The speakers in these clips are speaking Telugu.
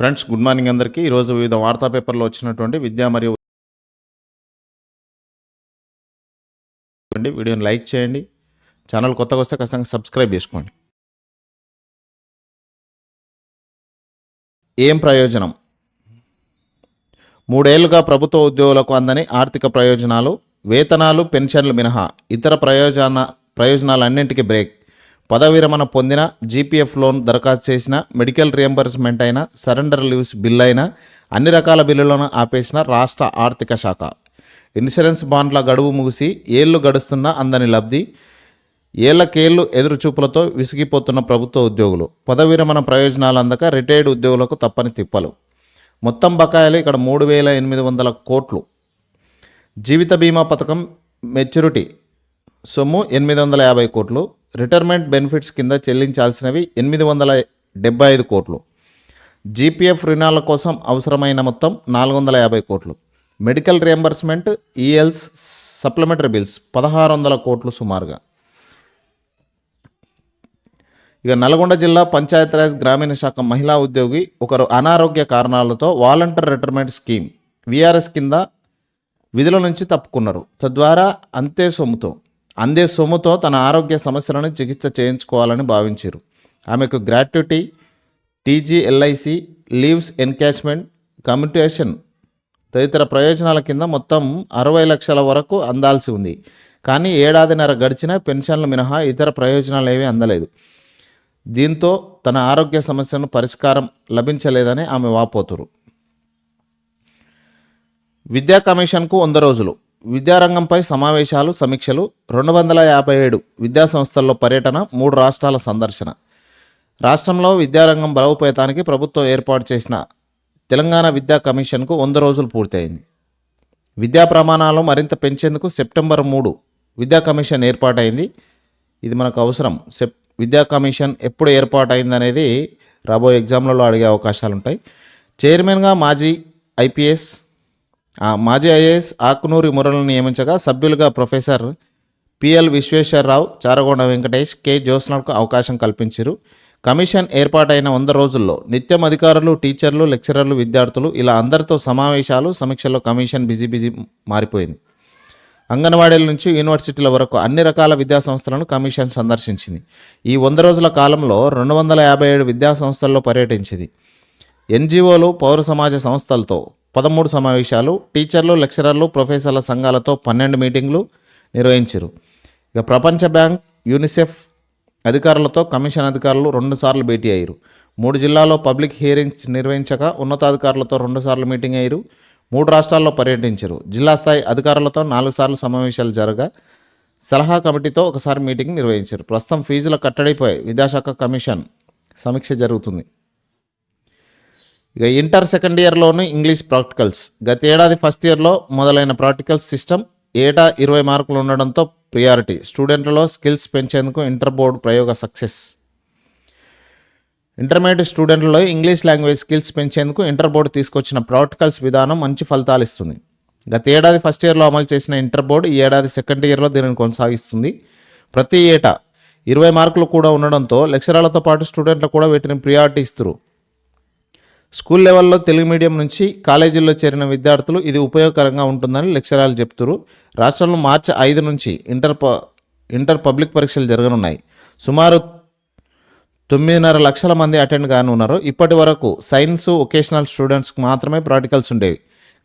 ఫ్రెండ్స్ గుడ్ మార్నింగ్ అందరికీ. ఈరోజు వివిధ వార్తా పేపర్లో వచ్చినటువంటి విద్యా మరియు వీడియోని లైక్ చేయండి. ఛానల్ కొత్తగా వస్తే ఖచ్చితంగా సబ్స్క్రైబ్ చేసుకోండి. ఏం ప్రయోజనం? మూడేళ్ళుగా ప్రభుత్వ ఉద్యోగులకు అందని ఆర్థిక ప్రయోజనాలు వేతనాలు పెన్షన్లు మినహా ఇతర ప్రయోజన ప్రయోజనాలన్నింటికీ బ్రేక్. పదవి విరమణ పొందిన జీపీఎఫ్ లోన్ దరఖాస్తు చేసిన మెడికల్ రియంబర్స్మెంట్ అయినా సరెండర్ లీవ్స్ బిల్ అయినా అన్ని రకాల బిల్లులను ఆపేసిన రాష్ట్ర ఆర్థిక శాఖ. ఇన్సూరెన్స్ బాండ్ల గడువు ముగిసి ఏళ్ళు గడుస్తున్నా అందని లబ్ధి ఏళ్ళకేళ్ళు ఎదురుచూపులతో విసిగిపోతున్న ప్రభుత్వ ఉద్యోగులు. పదవి విరమణ ప్రయోజనాలు అందక రిటైర్డ్ ఉద్యోగులకు తప్పని తిప్పలు. మొత్తం బకాయిలు ఇక్కడ మూడు వేల ఎనిమిది వందల కోట్లు. జీవిత బీమా పథకం మెచ్యూరిటీ సొమ్ము ఎనిమిది వందల యాభై కోట్లు. రిటైర్మెంట్ బెనిఫిట్స్ కింద చెల్లించాల్సినవి ఎనిమిది వందల డెబ్బై ఐదు కోట్లు. జీపీఎఫ్ రుణాల కోసం అవసరమైన మొత్తం నాలుగు వందల యాభై కోట్లు. Medical reimbursement ELs supplementary bills పదహారు వందల కోట్లు సుమారుగా. ఇక నల్గొండ జిల్లా పంచాయతీరాజ్ గ్రామీణ శాఖ మహిళా ఉద్యోగి ఒకరు అనారోగ్య కారణాలతో వాలంటీర్ రిటైర్మెంట్ స్కీమ్ విఆర్ఎస్ కింద విధుల నుంచి తప్పుకున్నారు. తద్వారా అంతే సొమ్ముతో అందే సొమ్ముతో తన ఆరోగ్య సమస్యలను చికిత్స చేయించుకోవాలని భావించారు. ఆమెకు gratuity TGLIC leaves encashment commutation తదితర ప్రయోజనాల కింద మొత్తం అరవై లక్షల వరకు అందాల్సి ఉంది. కానీ ఏడాదిన్నర గడిచిన పెన్షన్లు మినహా ఇతర ప్రయోజనాలు ఏమీ అందలేదు. దీంతో తన ఆరోగ్య సమస్యను పరిష్కారం లభించలేదని ఆమె వాపోతురు. విద్యా కమిషన్కు వంద రోజులు. విద్యారంగంపై సమావేశాలు సమీక్షలు రెండు వందల యాభై ఏడు విద్యా సంస్థల్లో పర్యటన మూడు రాష్ట్రాల సందర్శన. రాష్ట్రంలో విద్యారంగం బలోపేతానికి ప్రభుత్వం ఏర్పాటు చేసిన తెలంగాణ విద్యా కమిషన్కు వంద రోజులు పూర్తయింది. విద్యా ప్రమాణాలు మరింత పెంచేందుకు సెప్టెంబర్ మూడు విద్యా కమిషన్ ఏర్పాటైంది. ఇది మనకు అవసరం. సెప్ విద్యా కమిషన్ ఎప్పుడు ఏర్పాటైంది అనేది రాబోయే ఎగ్జామ్లలో అడిగే అవకాశాలు ఉంటాయి చైర్మన్గా మాజీ ఐపీఎస్ మాజీ ఐఏఎస్ ఆకునూరి మురళిని నియమించగా సభ్యులుగా professor PL Visweswara Rao Charagonda Venkatesh K. జ్యోత్స్నకు అవకాశం కల్పించారు. కమిషన్ ఏర్పాటైన వంద రోజుల్లో నిత్యం అధికారులు టీచర్లు లెక్చరర్లు విద్యార్థులు ఇలా అందరితో సమావేశాలు సమీక్షల్లో కమిషన్ బిజీ బిజీ మారిపోయింది. అంగన్వాడీల నుంచి యూనివర్సిటీల వరకు అన్ని రకాల విద్యాసంస్థలను కమిషన్ సందర్శించింది. ఈ వంద రోజుల కాలంలో రెండు వందల యాభై ఏడు విద్యాసంస్థల్లో పర్యటించింది. ఎన్జిఓలు పౌర సమాజ సంస్థలతో పదమూడు సమావేశాలు టీచర్లు లెక్చరర్లు ప్రొఫెసర్ల సంఘాలతో పన్నెండు మీటింగ్లు నిర్వహించారు. ఇక ప్రపంచ బ్యాంక్ యూనిసెఫ్ అధికారులతో కమిషన్ అధికారులు రెండుసార్లు భేటీ అయ్యారు. మూడు జిల్లాల్లో పబ్లిక్ హియరింగ్స్ నిర్వహించక ఉన్నతాధికారులతో రెండుసార్లు మీటింగ్ అయ్యారు. మూడు రాష్ట్రాల్లో పర్యటించారు. జిల్లా స్థాయి అధికారులతో నాలుగు సార్లు సమావేశాలు జరగా సలహా కమిటీతో ఒకసారి మీటింగ్ నిర్వహించారు. ప్రస్తుతం ఫీజుల కట్టడిపై విద్యాశాఖ కమిషన్ సమీక్ష జరుగుతుంది. ఇక ఇంటర్ సెకండ్ ఇయర్లోను ఇంగ్లీష్ ప్రాక్టికల్స్. గత ఏడాది ఫస్ట్ ఇయర్లో మొదలైన ప్రాక్టికల్స్ సిస్టమ్ ఏటా ఇరవై మార్కులు ఉండడంతో ప్రియారిటీ స్టూడెంట్లలో స్కిల్స్ పెంచేందుకు ఇంటర్ బోర్డు ప్రయోగ సక్సెస్. ఇంటర్మీడియట్ స్టూడెంట్లలో ఇంగ్లీష్ లాంగ్వేజ్ స్కిల్స్ పెంచేందుకు ఇంటర్ బోర్డు తీసుకొచ్చిన ప్రాక్టికల్స్ విధానం మంచి ఫలితాలు ఇస్తుంది గత ఏడాది ఫస్ట్ ఇయర్లో అమలు చేసిన ఇంటర్ బోర్డు ఈ ఏడాది సెకండ్ ఇయర్లో దీనిని కొనసాగిస్తుంది. ప్రతి ఏటా ఇరవై మార్కులు కూడా ఉండడంతో లెక్చరర్లతో పాటు స్టూడెంట్లు కూడా వీటిని ప్రియారిటీ ఇస్తారు. స్కూల్ లెవెల్లో తెలుగు మీడియం నుంచి కాలేజీల్లో చేరిన విద్యార్థులు ఇది ఉపయోగకరంగా ఉంటుందని లెక్చరర్లు చెప్తున్నారు రాష్ట్రంలో మార్చి ఐదు నుంచి ఇంటర్ ప ఇంటర్ పబ్లిక్ పరీక్షలు జరగనున్నాయి. సుమారు తొమ్మిదిన్నర లక్షల మంది అటెండ్ కానున్నారు. ఇప్పటి వరకు సైన్స్ ఒకేషనల్ స్టూడెంట్స్కి మాత్రమే ప్రాక్టికల్స్ ఉండేవి.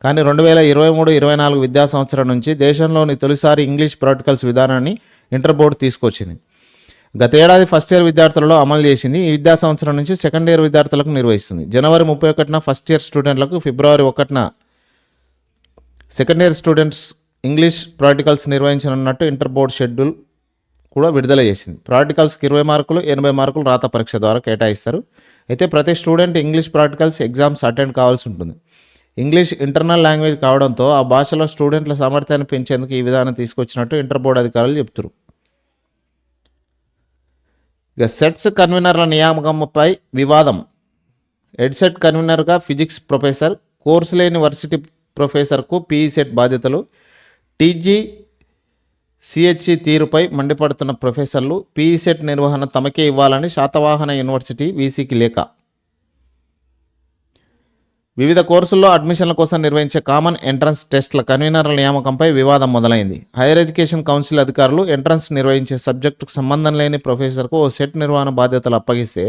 కానీ రెండు వేల ఇరవై మూడు ఇరవై నాలుగు విద్యా సంవత్సరం నుంచి దేశంలోని తొలిసారి ఇంగ్లీష్ ప్రాక్టికల్స్ విధానాన్ని ఇంటర్ బోర్డు తీసుకొచ్చింది. గత ఏడాది ఫస్ట్ ఇయర్ విద్యార్థులలో అమలు చేసింది. ఈ విద్యా సంవత్సరం నుంచి సెకండ్ ఇయర్ విద్యార్థులకు నిర్వహిస్తుంది. జనవరి ముప్పై ఒకటిన ఫస్ట్ ఇయర్ స్టూడెంట్లకు ఫిబ్రవరి ఒకటిన second year students English practicals నిర్వహించనున్నట్టు inter board schedule కూడా విడుదల చేసింది. ప్రాక్టికల్స్కి ఇరవై మార్కులు ఎనభై మార్కులు రాత పరీక్ష ద్వారా కేటాయిస్తారు. అయితే ప్రతి student English practicals exams attend కావాల్సి ఉంటుంది. ఇంగ్లీష్ ఇంటర్నల్ లాంగ్వేజ్ కావడంతో ఆ భాషలో స్టూడెంట్ల సామర్థ్యాన్ని పెంచేందుకు ఈ విధానం తీసుకొచ్చినట్టు ఇంటర్ బోర్డు అధికారులు చెప్తున్నారు ఇక సెట్స్ కన్వీనర్ల నియామకంపై వివాదం. ఎడ్సెట్ కన్వీనర్గా ఫిజిక్స్ ప్రొఫెసర్ కోర్సు లేని వర్సిటీ ప్రొఫెసర్కు పీఈ సెట్ బాధ్యతలు. టీజీ సిహెచ్సి తీరుపై మండిపడుతున్న ప్రొఫెసర్లు పీఈ సెట్ నిర్వహణ తమకే ఇవ్వాలని శాతవాహన యూనివర్సిటీ వీసీకి లేఖ. వివిధ కోర్సుల్లో అడ్మిషన్ల కోసం నిర్వహించే కామన్ ఎంట్రన్స్ టెస్ట్ల కన్వీనర్ల నియామకంపై వివాదం మొదలైంది. హైయర్ ఎడ్యుకేషన్ కౌన్సిల్ అధికారులు ఎంట్రన్స్ నిర్వహించే సబ్జెక్టుకు సంబంధం లేని ప్రొఫెసర్కు ఓ సెట్ నిర్వహణ బాధ్యతలు అప్పగిస్తే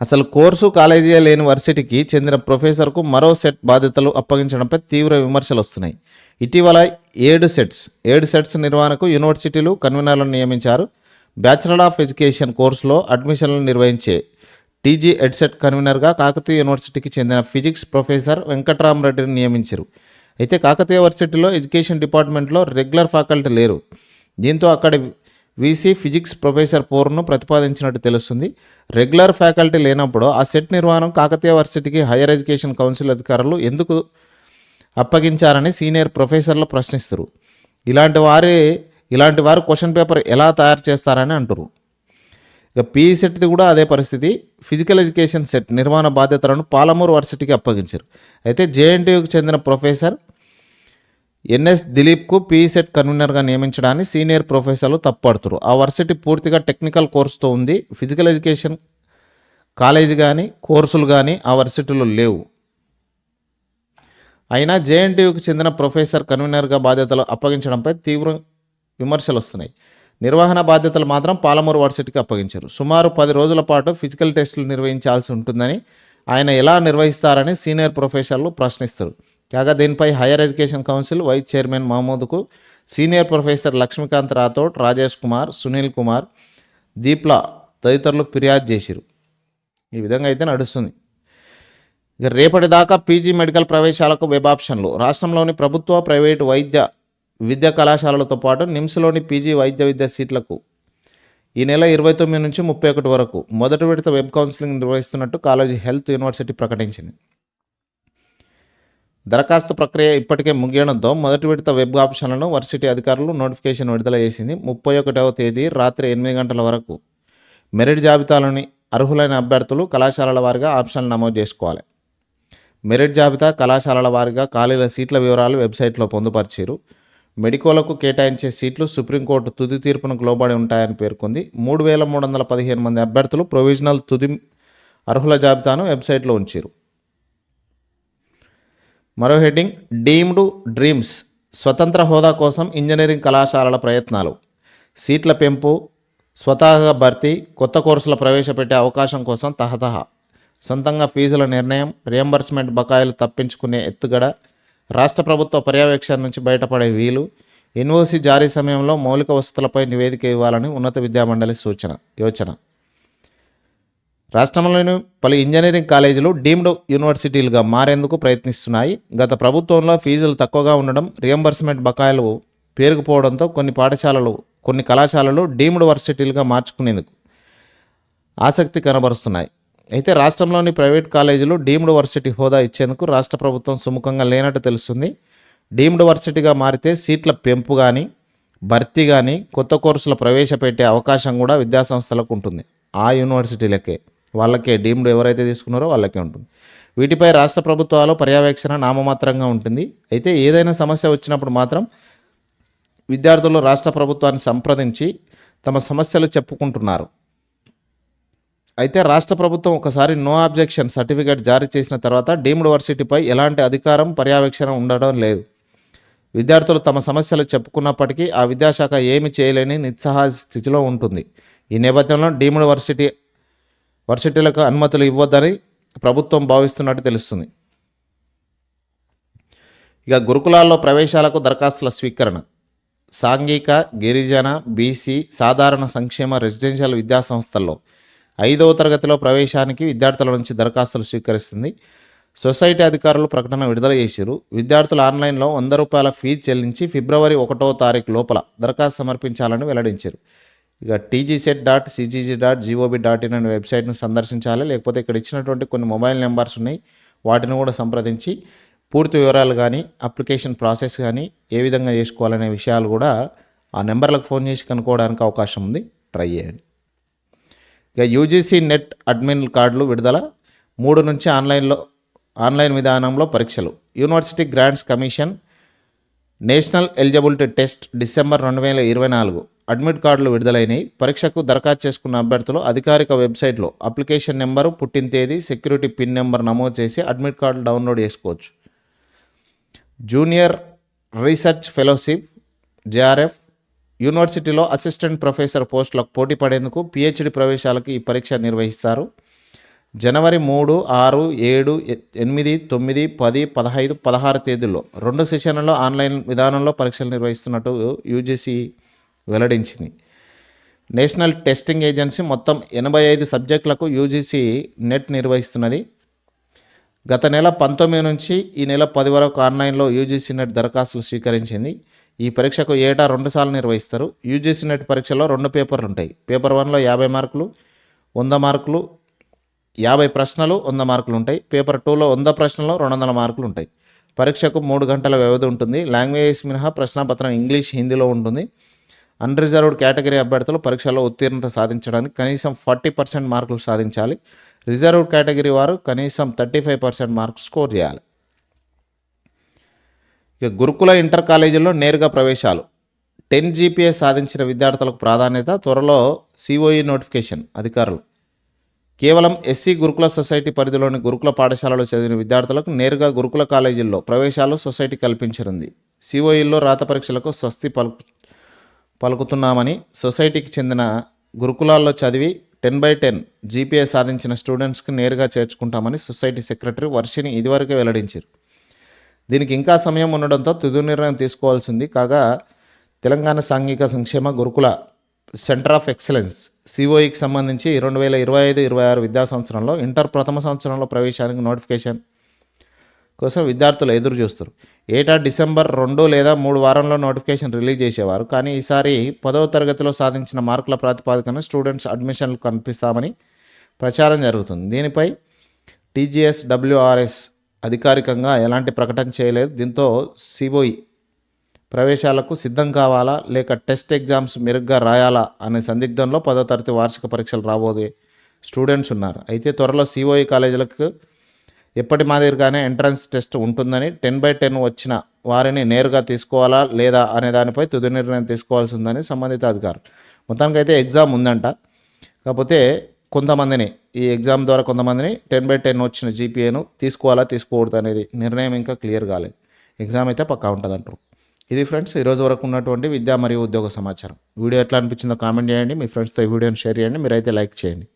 అసలు కోర్సు కాలేజీ లేని వర్సిటీకి చెందిన ప్రొఫెసర్కు మరో సెట్ బాధ్యతలు అప్పగించడంపై తీవ్ర విమర్శలు వస్తున్నాయి. ఇటీవల ఏడు సెట్స్ ఏడు సెట్స్ నిర్వహణకు యూనివర్సిటీలు కన్వీనర్లను నియమించారు. బ్యాచిలర్ ఆఫ్ ఎడ్యుకేషన్ కోర్సులో అడ్మిషన్లు నిర్వహించే టీజీ ఎడ్సెట్ కన్వీనర్గా కాకతీయ యూనివర్సిటీకి చెందిన ఫిజిక్స్ ప్రొఫెసర్ వెంకట్రామరెడ్డిని నియమించారు. అయితే కాకతీయ యూనివర్సిటీలో ఎడ్యుకేషన్ డిపార్ట్మెంట్లో రెగ్యులర్ ఫ్యాకల్టీ లేరు. దీంతో అక్కడ వీసీ ఫిజిక్స్ ప్రొఫెసర్ పోర్ను ప్రతిపాదించినట్టు తెలుస్తుంది. రెగ్యులర్ ఫ్యాకల్టీ లేనప్పుడు ఆ సెట్ నిర్వహణం కాకతీయ యూనివర్సిటీకి హైయర్ ఎడ్యుకేషన్ కౌన్సిల్ అధికారులు ఎందుకు అప్పగించారని సీనియర్ ప్రొఫెసర్లు ప్రశ్నిస్తారు. ఇలాంటి వారి ఇలాంటి వారు క్వశ్చన్ పేపర్ ఎలా తయారు చేస్తారని అంటారు ఇక పీఈ సెట్ది కూడా అదే పరిస్థితి. ఫిజికల్ ఎడ్యుకేషన్ సెట్ నిర్వహణ బాధ్యతలను పాలమూరు వర్సిటీకి అప్పగించారు. అయితే జేఎన్టీయూకి చెందిన ప్రొఫెసర్ ఎన్ఎస్ దిలీప్కు పీఈ సెట్ కన్వీనర్గా నియమించడాన్ని సీనియర్ ప్రొఫెసర్లు తప్పుపడుతున్నారు ఆ వర్సిటీ పూర్తిగా టెక్నికల్ కోర్సుతో ఉంది. ఫిజికల్ ఎడ్యుకేషన్ కాలేజీ కానీ కోర్సులు కానీ ఆ వర్సిటీలో లేవు. అయినా జేఎన్టీయూకి చెందిన ప్రొఫెసర్ కన్వీనర్గా బాధ్యతలు అప్పగించడంపై తీవ్ర విమర్శలు వస్తున్నాయి. నిర్వహణ బాధ్యతలు మాత్రం పాలమూరు వర్సిటీకి అప్పగించారు. సుమారు పది రోజుల పాటు ఫిజికల్ టెస్టులు నిర్వహించాల్సి ఉంటుందని ఆయన ఎలా నిర్వహిస్తారని సీనియర్ ప్రొఫెసర్లు ప్రశ్నిస్తారు. కాగా దీనిపై higher education council vice chairman మహమూద్కు senior professor Lakshmikanth Rathod Rajesh Kumar Sunil Kumar Deepla తదితరులు ఫిర్యాదు చేశారు. ఈ విధంగా అయితే నడుస్తుంది. ఇక రేపటి దాకా పీజీ మెడికల్ ప్రవేశాలకు వెబ్ ఆప్షన్లు. రాష్ట్రంలోని ప్రభుత్వ ప్రైవేటు వైద్య విద్యా కళాశాలలతో పాటు నిమ్స్లోని పీజీ వైద్య విద్యా సీట్లకు ఈ నెల ఇరవై తొమ్మిది నుంచి ముప్పై ఒకటి వరకు మొదటి విడత వెబ్ కౌన్సిలింగ్ నిర్వహిస్తున్నట్టు కాలేజీ హెల్త్ యూనివర్సిటీ ప్రకటించింది. దరఖాస్తు ప్రక్రియ ఇప్పటికే ముగియడంతో మొదటి విడత వెబ్ ఆప్షన్లను వర్సిటీ అధికారులు నోటిఫికేషన్ విడుదల చేసింది. ముప్పై ఒకటవ తేదీ రాత్రి ఎనిమిది గంటల వరకు మెరిట్ జాబితాలోని అర్హులైన అభ్యర్థులు కళాశాలల వారిగా ఆప్షన్లు నమోదు చేసుకోవాలి. మెరిట్ జాబితా కళాశాలల వారిగా ఖాళీల సీట్ల వివరాలు వెబ్సైట్లో పొందుపరిచారు. మెడికోలకు కేటాయించే సీట్లు సుప్రీంకోర్టు తుది తీర్పును లోబడి ఉంటాయని పేర్కొంది. మూడు వేల మూడు వందల పదిహేను మంది అభ్యర్థులు ప్రొవిజనల్ తుది అర్హుల జాబితాను వెబ్సైట్లో ఉంచారు. మరో హెడ్డింగ్ డీమ్డ్ డ్రీమ్స్ స్వతంత్ర హోదా కోసం ఇంజనీరింగ్ కళాశాలల ప్రయత్నాలు. సీట్ల పెంపు స్వతహాగా భర్తీ కొత్త కోర్సుల ప్రవేశపెట్టే అవకాశం కోసం తహతహ. సొంతంగా ఫీజుల నిర్ణయం రియంబర్స్మెంట్ బకాయిలు తప్పించుకునే ఎత్తుగడ రాష్ట్ర ప్రభుత్వ పర్యవేక్షణ నుంచి బయటపడే వీలు ఎన్ఓసి జారీ సమయంలో మౌలిక వసతులపై నివేదిక ఇవ్వాలని ఉన్నత విద్యామండలి సూచన యోచన. రాష్ట్రంలోని పలు ఇంజనీరింగ్ కాలేజీలు డీమ్డ్ యూనివర్సిటీలుగా మారేందుకు ప్రయత్నిస్తున్నాయి. గత ప్రభుత్వంలో ఫీజులు తక్కువగా ఉండడం రియంబర్స్మెంట్ బకాయిలు పేరుకుపోవడంతో కొన్ని పాఠశాలలు కొన్ని కళాశాలలు డీమ్డ్ వర్సిటీలుగా మార్చుకునేందుకు ఆసక్తి కనబరుస్తున్నాయి. అయితే రాష్ట్రంలోని ప్రైవేట్ కాలేజీలు డీమ్డ్ వర్సిటీ హోదా ఇచ్చేందుకు రాష్ట్ర ప్రభుత్వం సుముఖంగా లేనట్టు తెలుస్తుంది. డీమ్డ్ వర్సిటీగా మారితే సీట్ల పెంపు కానీ భర్తీ కానీ కొత్త కోర్సుల ప్రవేశపెట్టే అవకాశం కూడా విద్యాసంస్థలకు ఉంటుంది. ఆ యూనివర్సిటీలకే. వాళ్ళకే డీమ్డ్ ఎవరైతే తీసుకున్నారో వాళ్ళకే ఉంటుంది. వీటిపై రాష్ట్ర ప్రభుత్వాలు పర్యవేక్షణ నామమాత్రంగా ఉంటుంది. అయితే ఏదైనా సమస్య వచ్చినప్పుడు మాత్రం విద్యార్థులు రాష్ట్ర ప్రభుత్వాన్ని సంప్రదించి తమ సమస్యలు చెప్పుకుంటున్నారు. అయితే రాష్ట్ర ప్రభుత్వం ఒకసారి నో అబ్జెక్షన్ సర్టిఫికేట్ జారీ చేసిన తర్వాత డీమ్డ్ వర్సిటీపై ఎలాంటి అధికారం పర్యవేక్షణ ఉండడం లేదు. విద్యార్థులు తమ సమస్యలు చెప్పుకున్నప్పటికీ ఆ విద్యాశాఖ ఏమి చేయలేని నిస్సహాయ స్థితిలో ఉంటుంది. ఈ నేపథ్యంలో డీమ్డ్ వర్సిటీ వర్సిటీలకు అనుమతులు ఇవ్వద్దని ప్రభుత్వం భావిస్తున్నట్టు తెలుస్తుంది. ఇక గురుకులాల్లో ప్రవేశాలకు దరఖాస్తుల స్వీకరణ. సాంఘిక గిరిజన బీసీ సాధారణ సంక్షేమ రెసిడెన్షియల్ విద్యా సంస్థల్లో ఐదవ తరగతిలో ప్రవేశానికి విద్యార్థుల నుంచి దరఖాస్తులు స్వీకరిస్తుంది. సొసైటీ అధికారులు ప్రకటన విడుదల చేశారు. విద్యార్థులు ఆన్లైన్లో వంద రూపాయల ఫీజు చెల్లించి ఫిబ్రవరి ఒకటో తారీఖు లోపల దరఖాస్తు సమర్పించాలని వెల్లడించారు. ఇక TGCET dot CGG dot GOB dot in అనే వెబ్సైట్ను సందర్శించాలి. లేకపోతే ఇక్కడ ఇచ్చినటువంటి కొన్ని మొబైల్ నెంబర్స్ ఉన్నాయి. వాటిని కూడా సంప్రదించి పూర్తి వివరాలు కానీ అప్లికేషన్ ప్రాసెస్ కానీ ఏ విధంగా చేసుకోవాలనే విషయాలు కూడా ఆ నెంబర్లకు ఫోన్ చేసి కనుక్కోవడానికి అవకాశం ఉంది. ట్రై చేయండి. ఇక యూజీసీ నెట్ అడ్మిన్ కార్డులు విడుదల మూడు నుంచి ఆన్లైన్లో ఆన్లైన్ విధానంలో పరీక్షలు. University grants commission national eligibility test December రెండు వేల ఇరవై నాలుగు. అడ్మిట్ కార్డులు విడుదలైనవి పరీక్షకు దరఖాస్తు చేసుకున్న అభ్యర్థులు అధికారిక వెబ్సైట్లో అప్లికేషన్ నెంబరు పుట్టిన తేదీ సెక్యూరిటీ పిన్ నెంబర్ నమోదు చేసి అడ్మిట్ కార్డు డౌన్లోడ్ చేసుకోవచ్చు. జూనియర్ రీసెర్చ్ ఫెలోషిప్ జేఆర్ఎఫ్ యూనివర్సిటీలో అసిస్టెంట్ ప్రొఫెసర్ పోస్టులకు పోటీ పడేందుకు పిహెచ్డి ప్రవేశాలకు ఈ పరీక్ష నిర్వహిస్తారు. జనవరి మూడు ఆరు ఏడు ఎనిమిది తొమ్మిది పది పదహైదు పదహారు తేదీల్లో రెండు సెషన్లలో ఆన్లైన్ విధానంలో పరీక్షలు నిర్వహిస్తున్నట్టు యూజీసీ వెల్లడించింది. నేషనల్ టెస్టింగ్ ఏజెన్సీ మొత్తం ఎనభై ఐదు సబ్జెక్టులకు యూజీసీ నెట్ నిర్వహిస్తున్నది. గత నెల పంతొమ్మిది నుంచి ఈ నెల పది వరకు ఆన్లైన్లో యూజీసీ నెట్ దరఖాస్తులు స్వీకరించింది. ఈ పరీక్షకు ఏటా రెండుసార్లు నిర్వహిస్తారు. యూజీసీ నెట్ పరీక్షలో రెండు పేపర్లు ఉంటాయి. పేపర్ వన్లో యాభై మార్కులు వంద మార్కులు యాభై ప్రశ్నలు వంద మార్కులు ఉంటాయి. పేపర్ టూలో వంద ప్రశ్నలు రెండు వందల మార్కులు ఉంటాయి. పరీక్షకు మూడు గంటల వ్యవధి ఉంటుంది. లాంగ్వేజెస్ మినహా ప్రశ్నాపత్రం ఇంగ్లీష్ హిందీలో ఉంటుంది. అన్రిజర్వ్డ్ కేటగిరీ అభ్యర్థులు పరీక్షలో ఉత్తీర్ణత సాధించడానికి కనీసం ఫార్టీ పర్సెంట్ మార్కులు సాధించాలి. రిజర్వ్డ్ కేటగిరీ వారు కనీసం thirty five percent marks score చేయాలి. ఇక గురుకుల ఇంటర్ కాలేజీల్లో నేరుగా ప్రవేశాలు. టెన్ జీపీఏ సాధించిన విద్యార్థులకు ప్రాధాన్యత త్వరలో సిఓఈ నోటిఫికేషన్ అధికారులు. కేవలం ఎస్సీ గురుకుల సొసైటీ పరిధిలోని గురుకుల పాఠశాలలో చదివిన విద్యార్థులకు నేరుగా గురుకుల కాలేజీల్లో ప్రవేశాలు సొసైటీ కల్పించనుంది. సిఓఈల్లో రాత పరీక్షలకు స్వస్తి పలుకు పలుకుతున్నామని సొసైటీకి చెందిన గురుకులాల్లో చదివి టెన్ బై టెన్ జీపీఏ సాధించిన స్టూడెంట్స్కి నేరుగా చేర్చుకుంటామని సొసైటీ సెక్రటరీ వర్షిని ఇదివరకే వెల్లడించారు. దీనికి ఇంకా సమయం ఉండడంతో తుది నిర్ణయం తీసుకోవాల్సింది. కాగా తెలంగాణ సాంఘిక సంక్షేమ గురుకుల సెంటర్ ఆఫ్ ఎక్సలెన్స్ సిఓఈకి సంబంధించి రెండు వేల ఇరవై ఐదు ఇరవై ఆరు విద్యా సంవత్సరంలో ఇంటర్ ప్రథమ సంవత్సరంలో ప్రవేశానికి నోటిఫికేషన్ కోసం విద్యార్థులు ఎదురు చూస్తారు ఏటా డిసెంబర్ రెండు లేదా మూడు వారంలో నోటిఫికేషన్ రిలీజ్ చేసేవారు. కానీ ఈసారి పదవ తరగతిలో సాధించిన మార్కుల ప్రాతిపాదికన స్టూడెంట్స్ అడ్మిషన్లు కనిపిస్తామని ప్రచారం జరుగుతుంది. దీనిపై టీజీఎస్ డబ్ల్యూఆర్ఎస్ అధికారికంగా ఎలాంటి ప్రకటన చేయలేదు. దీంతో సిబోయి ప్రవేశాలకు సిద్ధం కావాలా? లేక టెస్ట్ ఎగ్జామ్స్ మెరుగ్గా రాయాలా? అనే సందిగ్ధంలో పదో తరగతి వార్షిక పరీక్షలు రాబోయే స్టూడెంట్స్ ఉన్నారు. అయితే త్వరలో సిఓఈ కాలేజీలకు ఎప్పటి మాదిరిగానే ఎంట్రన్స్ టెస్ట్ ఉంటుందని టెన్ బై టెన్ వచ్చిన వారిని నేరుగా తీసుకోవాలా లేదా అనే దానిపై తుది నిర్ణయం తీసుకోవాల్సి ఉందని సంబంధిత అధికారులు. మొత్తానికైతే ఎగ్జామ్ ఉందంట. కాకపోతే కొంతమందిని ఈ ఎగ్జామ్ ద్వారా కొంతమందిని టెన్ బై టెన్ వచ్చిన జీపీఏను తీసుకోవాలా తీసుకోకూడదు అనేది నిర్ణయం ఇంకా క్లియర్ కాలేదు. ఎగ్జామ్ అయితే పక్కా ఉంటుంది అంటారు ఇది ఫ్రెండ్స్ ఈరోజు వరకు ఉన్నటువంటి విద్యా మరియు ఉద్యోగ సమాచారం. వీడియో ఎట్లా అనిపించిందో కామెంట్ చేయండి. మీ ఫ్రెండ్స్తో ఈ వీడియోని షేర్ చేయండి. మీరైతే లైక్ చేయండి.